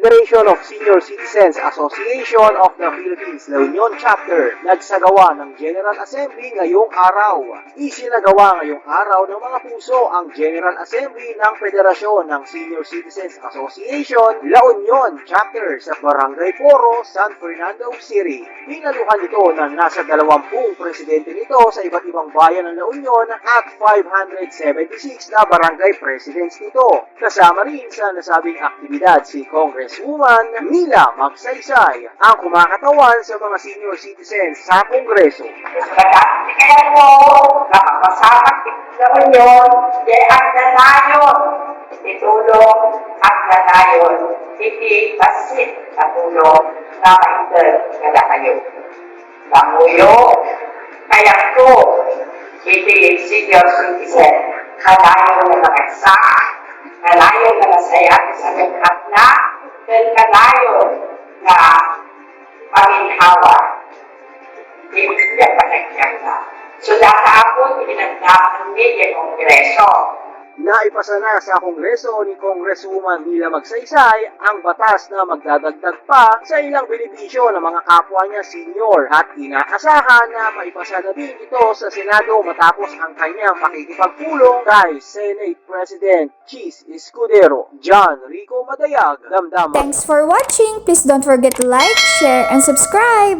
Federation of Senior Citizens Association of the Philippines, La Union Chapter, nagsagawa ng General Assembly ngayong araw. Isinagawa ngayong araw ng mga puso ang General Assembly ng Federasyon ng Senior Citizens Association, La Union Chapter sa Barangay Poro, San Fernando City. Pinaluhan ito ng nasa 20 presidente nito sa iba't ibang bayan ng La Union at 576 na barangay presidents nito. Kasama rin sa nasabing aktibidad si Congresswoman Mila Magsaysay ang kumakatawan sa mga senior citizens sa Kongreso. Mo, nakakasama naman yun, kaya ang nanayon, itulong ang nanayon, hindi pasit na tulong na maitan kada kayo. Panguyo, kaya ko, hindi senior citizen, kanayon na nakaksa, kanayon dan kanayon na paminhawa hindi pa nagkaka. So, nakakapon, pinagdakan din yung kongreso. Naipasa na sa Kongreso ni Congresswoman Mila Magsaysay ang batas na magdadagdag pa sa ilang benepisyo ng mga kapwa niya senior at inaasahan na maipasa na din ito sa Senado matapos ang kanyang pakikipagpulong kay Senate President Cheese Escudero John Rico Madayag Damdama. Thanks for watching! Please don't forget to like, share, and subscribe!